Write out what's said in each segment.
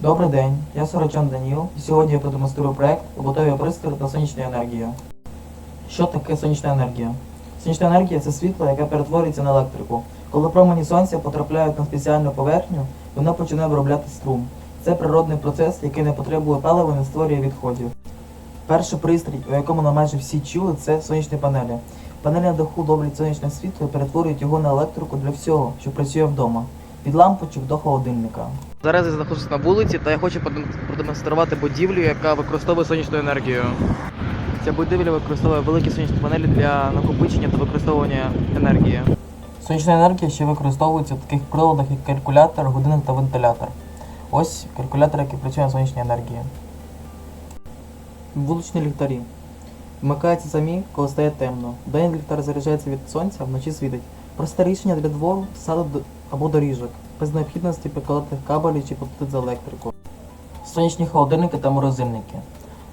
Добрий день, я Сорочан Даніл, і сьогодні я продемонструю проект побутові пристрої та сонячна енергія. Що таке сонячна енергія? Сонячна енергія це світло, яке перетворюється на електрику. Коли промені сонця потрапляють на спеціальну поверхню, воно починає виробляти струм. Це природний процес, який не потребує палива і не створює відходів. Перший пристрій, у якому на майже всі чули, це сонячні панелі. Панелі на даху ловлять сонячне світло і перетворюють його на електрику для всього, що працює вдома. Від лампочок до холодильника. Зараз я знаходжусь на вулиці, та я хочу продемонструвати будівлю, яка використовує сонячну енергію. Ця будівля використовує великі сонячні панелі для накопичення та використовування енергії. Сонячна енергія ще використовується в таких приладах, як калькулятор, годинник та вентилятор. Ось калькулятор, який працює на сонячній енергії. Вуличні ліхтарі. Вмикаються самі, коли стає темно. Вдень ліхтар заряджається від сонця, вночі світить. Просте рішення для двору, саду або доріжок, без необхідності прикладати кабелі чи платити за електрику. Сонячні холодильники та морозильники.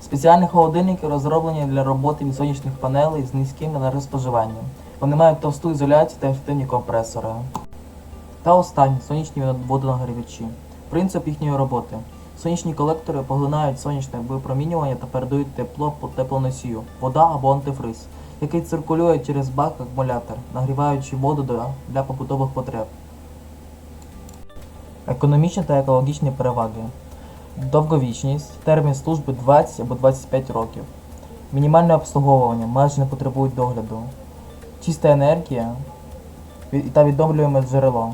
Спеціальні холодильники розроблені для роботи від сонячних панелей з низьким енергоспоживанням. Вони мають товсту ізоляцію та ефективні компресори. Та останні сонячні водонагрівачі. Принцип їхньої роботи. Сонячні колектори поглинають сонячне випромінювання та передають тепло по теплоносію, вода або антифриз, який циркулює через бак акумулятор, нагріваючи воду для- побутових потреб. Економічні та екологічні переваги. Довговічність, термін служби 20 або 25 років. Мінімальне обслуговування майже не потребують догляду. Чиста енергія та відновлюємо джерело.